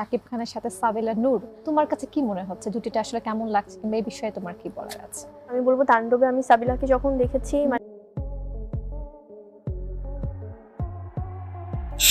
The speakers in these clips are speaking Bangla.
শাকিব খানের সাথে সাবিলা নূর তোমার কাছে কি মনে হচ্ছে? জুটিটা আসলে কেমন লাগছে? কিংবা এই বিষয়ে তোমার কি বলার আছে? আমি বলব তাণ্ডবে আমি সাবিলাকে যখন দেখেছি মানে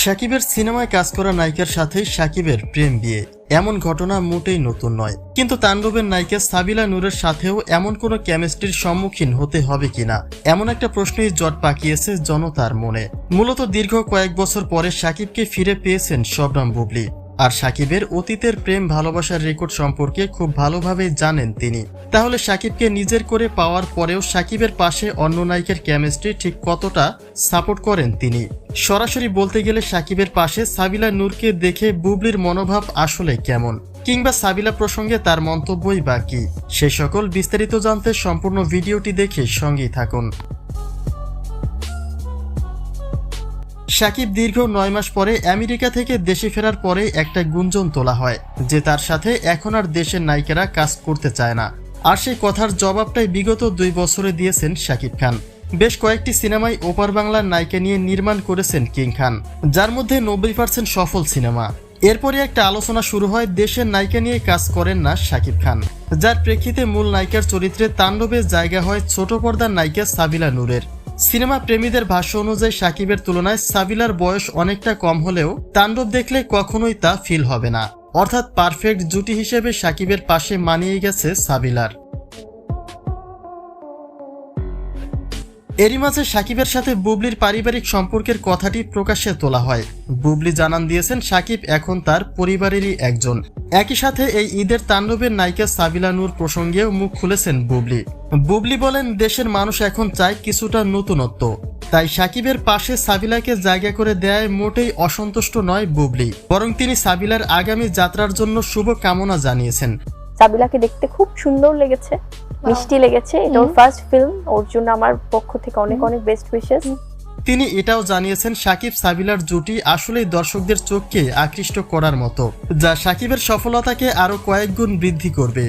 সাকিবের সিনেমায় কাজ করা নায়িকার সাথে সাকিবের প্রেম বিয়ে। এমন ঘটনা মোটেই নতুন নয়। কিন্তু তাণ্ডবের নায়িকা সাবিলা নূরের সাথেও এমন কোনো কেমিস্ট্রির সম্মুখীন হতে হবে কিনা? এমন একটা প্রশ্নই জট পাকিয়েছে জনতার মনে। মূলত দীর্ঘ কয়েক বছর পরে সাকিবকে ফিরে পেয়েছেন শবনম বুবলি। আর সাকিবের অতীতের প্রেম ভালোবাসার রেকর্ড সম্পর্কে খুব ভালোভাবে জানেন তিনি। তাহলে সাকিবকে নিজের করে পাওয়ার পরেও সাকিবের পাশে অন্য নায়িকের কেমিস্ট্রি ঠিক কতটা সাপোর্ট করেন তিনি? সরাসরি বলতে গেলে সাকিবের পাশে সাবিলা নূরকে দেখে বুবলির মনোভাব আসলে কেমন? কিংবা সাবিলা প্রসঙ্গে তার মন্তব্যই বা কি? সে সকল বিস্তারিত জানতে সম্পূর্ণ ভিডিওটি দেখে সঙ্গেই থাকুন। সাকিব দীর্ঘ নয় মাস পরে আমেরিকা থেকে দেশে ফেরার পরে একটা গুঞ্জন তোলা হয়, যে তার সাথে এখন আর দেশের নায়িকারা কাজ করতে চায় না। আর সেই কথার জবাবটাই বিগত দুই বছরে দিয়েছেন শাকিব খান। বেশ কয়েকটি সিনেমায় ওপার বাংলার নায়িকা নিয়ে নির্মাণ করেছেন কিং খান, যার মধ্যে নব্বই পার্সেন্ট সফল সিনেমা। এরপরে একটা আলোচনা শুরু হয়, দেশের নায়িকা নিয়ে কাজ করেন না শাকিব খান, যার প্রেক্ষিতে মূল নায়িকার চরিত্রে তাণ্ডবের জায়গা হয় ছোট পর্দার নায়িকা সাবিলা নূরের। সিনেমা প্রেমীদের ভাষ্য অনুযায়ী সাকিবের তুলনায় সাবিলার বয়স অনেকটা কম হলেও তাণ্ডব দেখলে কখনোই তা ফিল হবে না। অর্থাৎ পারফেক্ট জুটি হিসেবে সাকিবের পাশে মানিয়ে গেছে সাবিলার। এরই মাঝে সাকিবের সাথে বুবলির পারিবারিক সম্পর্কের কথাটি প্রকাশ্যে তোলা হয়। বুবলি জানান দিয়েছেন, সাকিব এখন তার পরিবারেরই একজন। একই সাথে এই ঈদের তাণ্ডবের নায়িকা সাবিলা নূর প্রসঙ্গেও মুখ খুলেছেন বুবলি। বুবলি বলেন, দেশের মানুষ এখন চায় কিছুটা নতুনত্ব। তাই সাকিবের পাশে সাবিলাকে জায়গা করে দেয় মোটেই অসন্তুষ্ট নয় বুবলি। বরং তিনি সাবিলার আগামী যাত্রার জন্য শুভ কামনা জানিয়েছেন। সাবিলাকে দেখতে খুব সুন্দর লেগেছে। মিষ্টি লেগেছে এটা ওর ফার্স্ট ফিল্ম ওর জন্য আমার পক্ষ থেকে অনেক অনেক বেস্ট উইশেস তিনি এটাও জানিয়েছেন সাকিব সাবিলার জুটি আসলেই দর্শকদের চোখকে আকৃষ্ট করার মতো যা সাকিবের সফলতাকে আরও কয়েক গুণ বৃদ্ধি করবে।